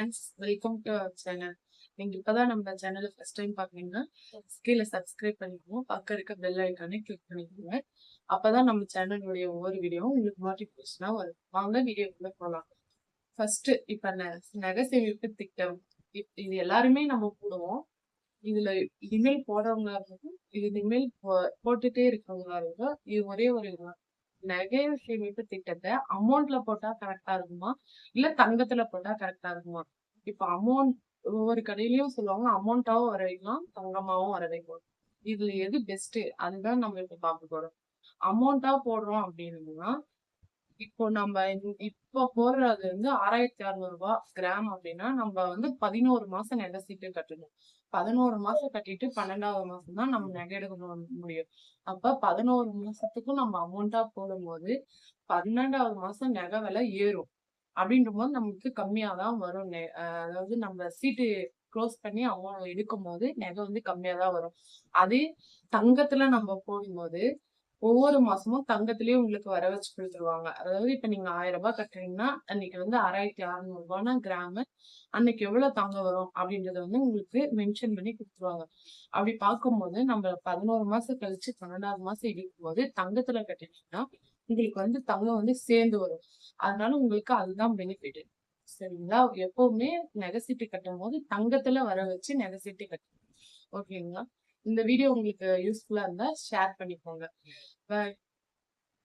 Friends welcome to our channel. நீங்க இப்பதான் நம்ம சேனலை ஃபர்ஸ்ட் டைம் பாக்குறீங்கன்னா கீழே சப்ஸ்கிரைப் பண்ணிக்கோங்க. பக்கம் இருக்க பெல் ஐக்கானே கிளிக் பண்ணிக்கோங்க. அப்பதான் நம்ம சேனலுடைய ஒவ்வொரு வீடியோவும் உங்களுக்கு நோட்டிபிகேஷனா வரும். வாங்க வீடியோக்குள்ள போகலாம் ஃபர்ஸ்ட் இப்ப நகை சேமிப்பு திட்டம் இது எல்லாருமே நம்ம போடுவோம். இதுல இமெயில் போடுறவங்களா இருக்கட்டும் இது இமெயில் போட்டுட்டே இருக்கவங்களா இருக்கட்டும் இது ஒரே ஒரு. நகை சேமிப்பு திட்டத்தை அமௌண்ட்ல போட்டா கரெக்டா இருக்குமா? இல்ல தங்கத்துல போட்டா கரெக்டா இருக்குமா? இப்ப அமௌண்ட் ஒவ்வொரு கடையிலயும் சொல்லுவாங்க அமௌண்ட்டாவும் வர வைக்கலாம் தங்கமாவும் வர வைக்கலாம். இதுல எது பெஸ்ட் அதுதான் நம்ம இப்ப பார்க்க போறோம். அமௌண்டா போடுறோம் அப்படின்னா இப்போ நம்ம இப்போ போடுறது வந்து ஆறாயிரத்தி அறுநூறு ரூபாய் கிராம் அப்படின்னா நம்ம வந்து பதினோரு மாசம் நெகை சீட்டு கட்டணும். பதினோரு மாசம் கட்டிட்டு பன்னெண்டாவது மாசம் தான் நம்ம நகை எடுக்க முடியும். அப்ப பதினோரு மாசத்துக்கும் நம்ம அமௌண்ட்டா போடும்போது பன்னெண்டாவது மாசம் நகை விலை ஏறும். அப்படின்ற போது நமக்கு கம்மியா தான் வரும் அதாவது நம்ம சீட்டு க்ளோஸ் பண்ணி அவங்க எடுக்கும் போது நகை வந்து கம்மியா தான் வரும். அதே தங்கத்துல நம்ம போடும்போது ஒவ்வொரு மாசமும் தங்கத்திலேயே உங்களுக்கு வர வச்சு கொடுத்துருவாங்க. அதாவது இப்ப நீங்க ஆயிரம் ரூபாய் கட்டுறீங்கன்னா அன்னைக்கு வந்து ஆறாயிரத்தி அறுநூறு ரூபாய்னா கிராம அன்னைக்கு எவ்வளவு தங்கம் வரும் அப்படின்றத வந்து உங்களுக்கு மென்ஷன் பண்ணி கொடுத்துருவாங்க. அப்படி பார்க்கும்போது நம்ம பதினோரு மாசம் கழிச்சு பன்னெண்டாவது மாசம் இருக்கும்போது தங்கத்துல கட்டினீங்கன்னா உங்களுக்கு வந்து தங்கம் வந்து சேர்ந்து வரும். அதனால உங்களுக்கு அதுதான் பெனிஃபிட் சரிங்களா? எப்பவுமே நகை சீட்டு கட்டும் போது தங்கத்துல வர வச்சு நெகசிட்டி சீட்டு கட்டணும். ஓகேங்களா? இந்த வீடியோ உங்களுக்கு யூஸ்ஃபுல்லா இருந்தா ஷேர் பண்ணிக்கோங்க.